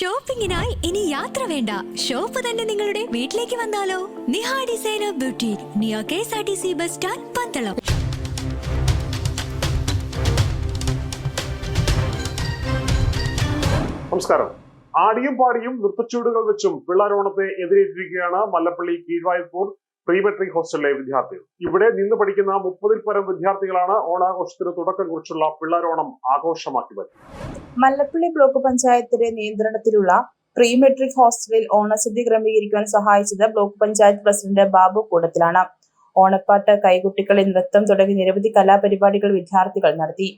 ഷോപ്പിംഗിനായി ഇനി യാത്ര വേണ്ട. ഷോപ്പ് തന്നെ നിങ്ങളുടെ വീട്ടിലേക്ക് വന്നാലോ? Niha designer beauty Neo K S R T C bus stand Pandalam. നമസ്കാരം. ആടിയും പാടിയും നൃത്തച്ചൂടുകൾ വെച്ചും പിള്ളാരോണത്തെ എതിരേറ്റിരിക്കുകയാണ് മല്ലപ്പള്ളി കീഴ്വായൂർ പ്രീ മെട്രിക് ഹോസ്റ്റലിലെ വിദ്യാർത്ഥികൾ. ഇവിടെ നിന്ന് പഠിക്കുന്ന മുപ്പതിൽ പരം വിദ്യാർത്ഥികളാണ് ഓണാഘോഷത്തിന് തുടക്കം കുറിച്ചുള്ള പിള്ളാരോണം ആഘോഷമാക്കി വരുന്നത്. മല്ലപ്പള്ളി ബ്ലോക്ക് പഞ്ചായത്തിന്റെ നിയന്ത്രണത്തിലുള്ള പ്രീ മെട്രിക് ഹോസ്റ്റലിൽ ഓണസദ്യ ക്രമീകരിക്കുവാൻ സഹായിച്ചത് ബ്ലോക്ക് പഞ്ചായത്ത് പ്രസിഡന്റ് ബാബു കൂടത്തിലാണ്. ഓണപ്പാട്ട് കൈകുട്ടികളി നൃത്തം തുടങ്ങി നിരവധി കലാപരിപാടികൾ വിദ്യാർത്ഥികൾ നടത്തി.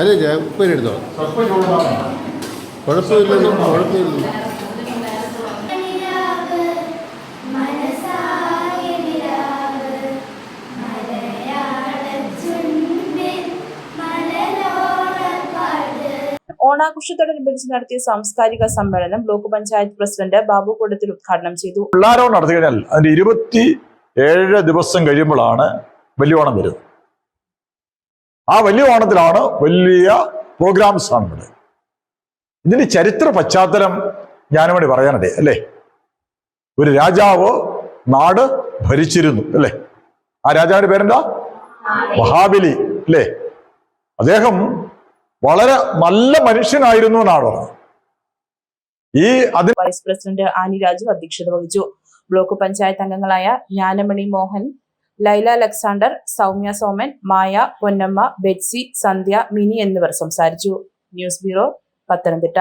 അല്ല ഉപ്പേരി എടുത്തോളാം കുഴപ്പമില്ലല്ലോ കുഴപ്പമില്ല. ഓണാഘോഷത്തോടനുബന്ധിച്ച് നടത്തിയ സാംസ്കാരിക സമ്മേളനം ബ്ലോക്ക് പഞ്ചായത്ത് പ്രസിഡന്റ് ബാബു കൂടത്തിൽ ഉദ്ഘാടനം ചെയ്തു. പിള്ളാരോണം നടത്തി കഴിഞ്ഞാൽ അതിന്റെ ഇരുപത്തി ഏഴ് ദിവസം കഴിയുമ്പോഴാണ് വലിയ ഓണം വരുന്നത്. ആ വലിയ ഓണത്തിലാണ് വലിയ പ്രോഗ്രാംസ് ആണുള്ളത് ഇതിന്റെ ചരിത്ര പശ്ചാത്തലം ഞാനും വേണ്ടി പറയാനിടേ അല്ലേ? ഒരു രാജാവ് നാട് ഭരിച്ചിരുന്നു അല്ലേ? ആ രാജാവിന്റെ പേരെന്താ? മഹാബലി. അല്ലേ? അദ്ദേഹം വളരെ നല്ല മനുഷ്യനായിരുന്നു എന്നാണ് പറഞ്ഞത്. ഈ അതിന് വൈസ് പ്രസിഡന്റ് ആനി രാജു അധ്യക്ഷത വഹിച്ചു. ബ്ലോക്ക് പഞ്ചായത്ത് അംഗങ്ങളായ ജ്ഞാനമണി മോഹൻ ലൈല അലക്സാണ്ടർ സൗമ്യ സോമൻ മായ പൊന്നമ്മ ബെറ്റ്സി സന്ധ്യ മിനി എന്നിവർ സംസാരിച്ചു. News bureau Pathanamthitta.